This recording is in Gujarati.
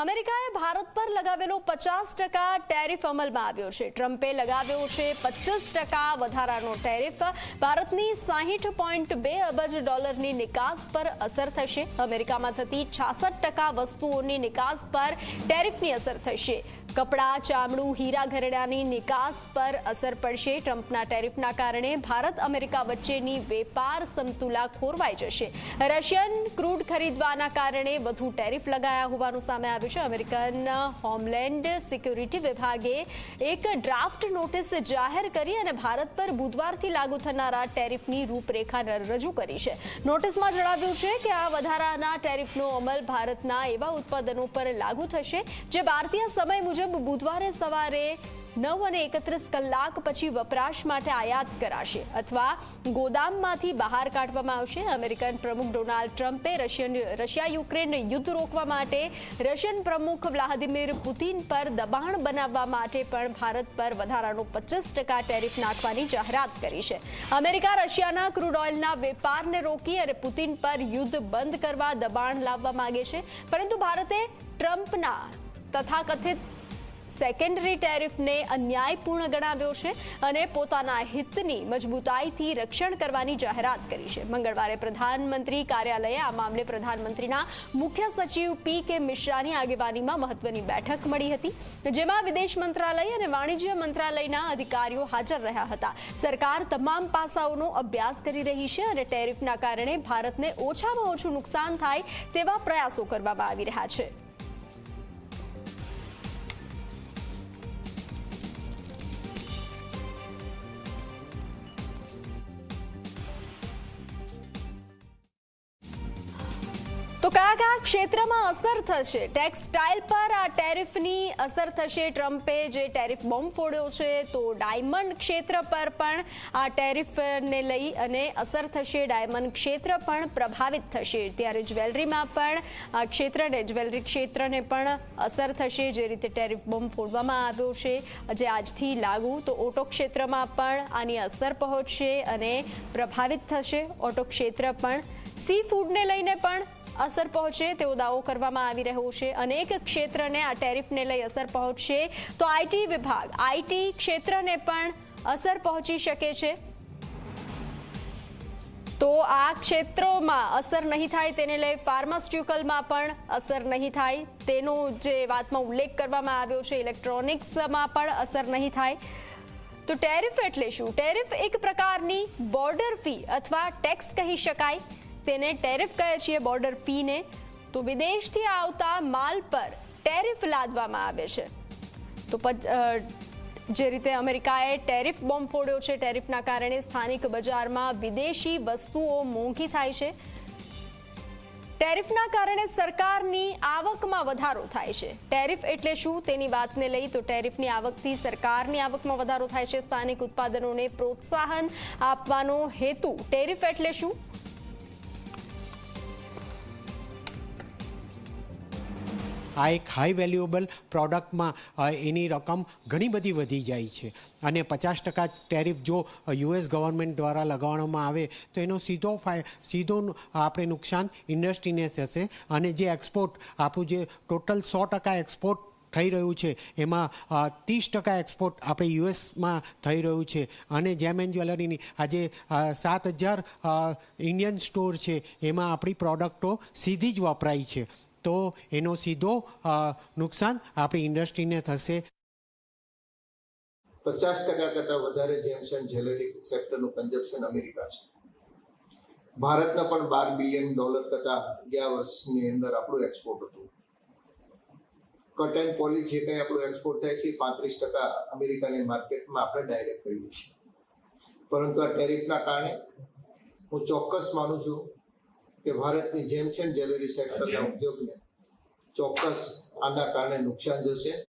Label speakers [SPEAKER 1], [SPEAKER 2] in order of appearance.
[SPEAKER 1] અમેરિકાએ ભારત પર લગાવેલો પચાસ ટકા ટેરિફ અમલમાં આવ્યો છે. ટ્રમ્પે લગાવ્યો છે પચીસ ટકા વધારાનો ટેરિફ. ભારતની સાહીઠ પોઈન્ટ બે અબજ ડોલરની નિકાસ પર અસર થશે. અમેરિકામાં થતી છાસઠ ટકા વસ્તુઓની નિકાસ પર ટેરિફની અસર થશે. કપડાં, ચામડું, હીરા ઘરેણાની નિકાસ પર અસર પડશે. ટ્રમ્પના ટેરિફના કારણે ભારત અમેરિકા વચ્ચેની વેપાર સમતુલા ખોરવાઈ જશે. રશિયન ક્રૂડ ખરીદવાના કારણે વધુ ટેરિફ લગાયા હોવાનું સામે આવ્યું છે અમેરિકન હોમલેન્ડ સિક્યુરિટી વિભાગે એક ડ્રાફ્ટ નોટિસ જાહેર કરી અને ભારત પર બુધવારથી લાગુ થનારા ટેરિફની રૂપરેખા રજૂ કરી છે નોટિસમાં જણાવ્યું છે કે આ વધારાના ટેરિફનો અમલ ભારતના એવા ઉત્પાદનો પર લાગુ થશે જે ભારતીય સમય મુજબ બુધવારે સવારે નવ અને એકત્રીસ કલાક પછી વપરાશ માટે આયાત કરાશે અથવા ગોદામમાંથી બહાર કાઢવામાં આવશે. અમેરિકન પ્રમુખ ડોનાલ્ડ ટ્રમ્પે રશિયન, રશિયા યુક્રેન યુદ્ધ રોકવા માટે રશિયન પ્રમુખ વ્લાદિમીર પુતિન પર દબાણ બનાવવા માટે પણ ભારત પર વધારાનો પચીસ ટકા ટેરિફ નાખવાની જાહેરાત કરી છે. અમેરિકા રશિયાના ક્રૂડ ઓઇલના વેપારને રોકી અને પુતિન પર યુદ્ધ બંધ કરવા દબાણ લાવવા માંગે છે. પરંતુ ભારતે ટ્રમ્પના તથાકથિત સેકન્ડરી ટેરિફને અન્યાયપૂર્ણ ગણાવ્યો છે અને પોતાના હિતની મજબૂતાઈથી રક્ષણ કરવાની જાહેરાત કરી છે. મંગળવારે પ્રધાનમંત્રી કાર્યાલયે આ મામલે પ્રધાનમંત્રીના મુખ્ય સચિવ પી કે મિશ્રાની આગેવાનીમાં મહત્વની બેઠક મળી હતી, જેમાં વિદેશ મંત્રાલય અને વાણિજ્ય મંત્રાલયના અધિકારીઓ હાજર રહ્યા હતા. સરકાર તમામ પાસાઓનો અભ્યાસ કરી રહી છે અને ટેરિફના કારણે ભારતને ઓછામાં ઓછું નુકસાન થાય તેવા પ્રયાસો કરવામાં આવી રહ્યા છે. કયા કયા ક્ષેત્રમાં અસર થશે. ટેક્સટાઇલ પર આ ટેરિફની અસર થશે. ટ્રમ્પે જે ટેરિફ બોમ્બ ફોડ્યો છે, તો ડાયમંડ ક્ષેત્ર પર પણ આ ટેરિફને લઈ અને અસર થશે. ડાયમંડ ક્ષેત્ર પણ પ્રભાવિત થશે. ત્યારે જ્વેલરીમાં પણ આ ક્ષેત્રને, જ્વેલરી ક્ષેત્રને પણ અસર થશે. જે રીતે ટેરિફ બોમ્બ ફોડવામાં આવ્યો છે, જે આજથી લાગુ, તો ઓટો ક્ષેત્રમાં પણ આની અસર પહોંચશે અને પ્રભાવિત થશે. ઓટો ક્ષેત્ર પણ સી ફૂડને લઈને પણ અસર પહોંચે તેવો દાવો કરવામાં આવી રહ્યો છે. અનેક ક્ષેત્રને આ ટેરિફને લઈ અસર પહોંચશે. તો આઈટી વિભાગ, આઈટી ક્ષેત્રને પણ અસર પહોંચી શકે છે. તો આ ક્ષેત્રોમાં અસર નહીં થાય તેને લઈ ફાર્માસ્યુટિકલમાં પણ અસર નહીં થાય. તેનો જે વાતમાં ઉલ્લેખ કરવામાં આવ્યો છે, ઇલેક્ટ્રોનિક્સમાં પણ અસર નહીં થાય. તો ટેરિફ એટલે શું? ટેરિફ એક પ્રકારની બોર્ડર ફી અથવા ટેક્સ કહી શકાય. તેને ટેરિફ કહે છે બોર્ડર ફીને, તો વિદેશથી આવતા માલ પર ટેરિફ લાદવામાં આવે છે. તો જે રીતે અમેરિકાએ ટેરિફ બોમ્બ ફોડ્યો છે, ટેરિફના કારણે સ્થાનિક બજારમાં વિદેશી વસ્તુઓ મોંઘી થાય છે. ટેરિફના કારણે સરકારની આવકમાં વધારો થાય છે. ટેરિફ એટલે શું તેની વાતને લઈ તો ટેરિફની આવકથી સરકારની આવકમાં વધારો થાય છે. સ્થાનિક ઉત્પાદનોને પ્રોત્સાહન આપવાનો હેતુ ટેરિફ એટલે શું?
[SPEAKER 2] આ એક હાઈ વેલ્યુએબલ પ્રોડક્ટમાં એની રકમ ઘણી બધી વધી જાય છે. અને પચાસ ટકા ટેરિફ જો યુએસ ગવર્મેન્ટ દ્વારા લગાવવામાં આવે, તો એનો સીધો ફાય, સીધો આપણે નુકસાન ઇન્ડસ્ટ્રીને થશે. અને જે એક્સપોર્ટ આપણું જે ટોટલ સો ટકા એક્સપોર્ટ થઈ રહ્યું છે, એમાં ત્રીસ ટકા એક્સપોર્ટ આપણે યુએસમાં થઈ રહ્યું છે. અને જેમ એન્ડ જ્વેલરીની આજે સાત હજાર ઇન્ડિયન સ્ટોર છે, એમાં આપણી પ્રોડક્ટો સીધી જ વપરાય છે. તો એનો સીધો નુકસાન આપણી ઇન્ડસ્ટ્રીને થશે.
[SPEAKER 3] પચાસ ટકા કરતાં વધારે જેમ્સ એન્ડ જ્વેલરી સેક્ટરનું કન્ઝપ્શન અમેરિકા છે. ભારતના પણ બાર બિલિયન ડોલર કરતાં ગયા વર્ષની અંદર આપણું એક્સપોર્ટ હતું. કટ એન્ડ પોલી જે કંઈ આપણું એક્સપોર્ટ થાય છે પાંત્રીસ ટકા અમેરિકાની માર્કેટમાં આપણે ડાયરેક્ટ કરીએ છીએ પરંતુ આ ટેરિફના કારણે હું ચોક્કસ માનું છું કે ભારતની જેમ એન્ડ જ્વેલરી સેક્ટરના ઉદ્યોગને ચોક્કસ આના કારણે નુકસાન જશે.